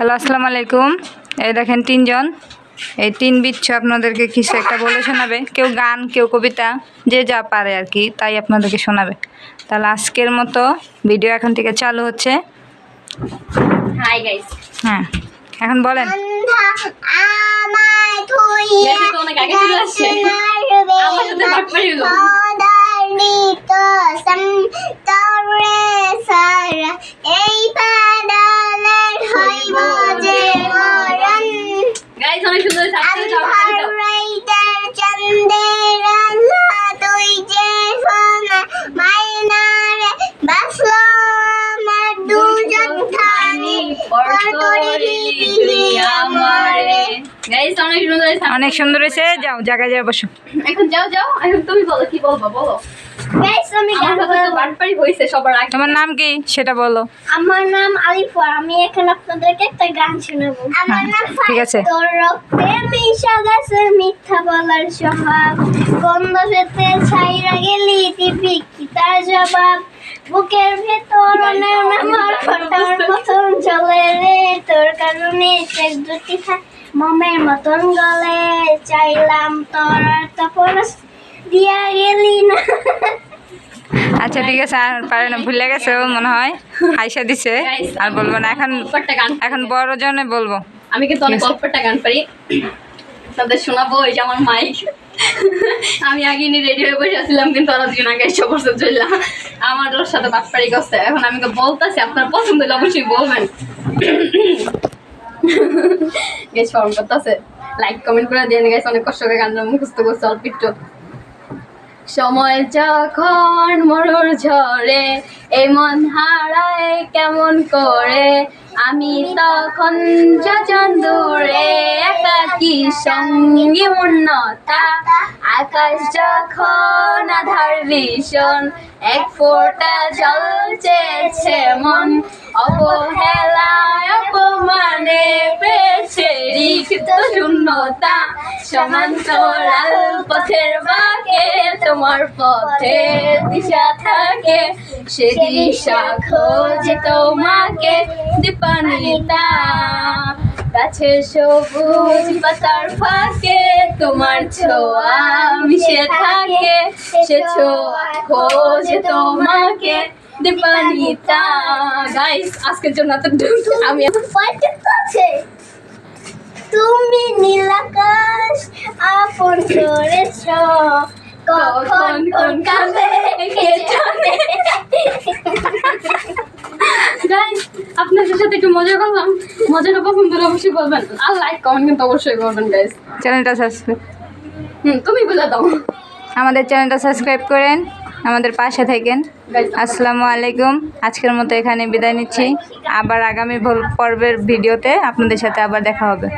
Hello আসসালামু আলাইকুম। এই দেখেন তিনজন। এই তিন বিচ্ছু আপনাদেরকে কিছু একটা বলে শোনাবে। কেউ গান কেউ কবিতা যে যা পারে আর কি তাই আপনাদেরকে শোনাবে। তাহলে আজকের মতো ভিডিও এখন থেকে চালু হচ্ছে। হ্যাঁ এখন বলেন। আমার অনেক সুন্দর subscribe- অনেক সুন্দর হয়েছে। যাও জায়গায় যাও বসো। এখন যাও যাও। এখন তুমি বলো কি বলব বলো। তোমার নাম কি? সেটা বলো। আমার নাম আলিফা। আমি এখন আপনাদেরকে একটা গান শোনাবো। আমার নাম ঠিক আছে। তোর রক্তে মিশা গেছে মিথ্যা বলার স্বভাব। গন্ধ পেতে ছাইরা গেলি দিবি কি তার জবাব? বুকের ভেতর আমার ফটার মতন তোর কারণে চোখ দুটি মমের মতন গলে। চাইলাম তোর দিয়া গেলি না। আচ্ছা ঠিক আছে আর পারে না ভুলে গেছে ও মনে হয়। হাইসা দিছে আর বলব না এখন এখন বড় জনে বলব। আমি কিন্তু অনেক গল্প একটা গান পারি। তাদের শোনাবো এই যে আমার মাইক। আমি আগে নিয়ে রেডি হয়ে বসে আছিলাম, কিন্তু ওরা দুজন আগে এসে বসে চললাম আমার ওর সাথে বাটপাড়ি করছে। এখন আমি তো বলতেছি, আপনার পছন্দ হলে অবশ্যই বলবেন। গেছ ফর্ম করতেছে। লাইক কমেন্ট করে দিয়ে গেছে অনেক কষ্ট করে গানটা মুখস্থ করছে অল্প একটু। সময় যখন মরুর ঝরে এই মন হারায় কেমন করে? আমি তখন যজন দূরে একাকি সঙ্গী উন্নতা? আকাশ যখন আধার ভীষণ, এক ফোটা জল চেয়েছে মন। অবহেলায় অপমানে পেয়েছে রিক্ত শূন্যতা সমান্তরাল পথের বাকে তোমার পথে দিশা থাকে। সে দিশা খোঁজে তোমাকে, দীপান্বিতা। গাছে সবুজ পাতার ফাঁকে তোমার ছোঁয়া মিশে থাকে। সে ছোঁয়া খোঁজে তোমাকে, দীপান্বিতা। গাইস আজকের জন্য তো আমি পয়েন্ট আছে তুমি নীলাকাশ আপন করেছ। কখন কোন কালে কে জানে? গাইস আপনাদের সাথে একটু মজা করলাম। মজাটা পছন্দ হলে অবশ্যই বলবেন। আর লাইক কমেন্ট কিন্তু অবশ্যই করবেন গাইস চ্যানেলটা সাবস্ক্রাইব হুম তুমি বলে দাও। আমাদের চ্যানেলটা সাবস্ক্রাইব করেন। আমাদের পাশে থাকেন। আসসালামু আলাইকুম। আজকের মতো এখানে বিদায় নিচ্ছি। আবার আগামী পর্বের ভিডিওতে আপনাদের সাথে আবার দেখা হবে।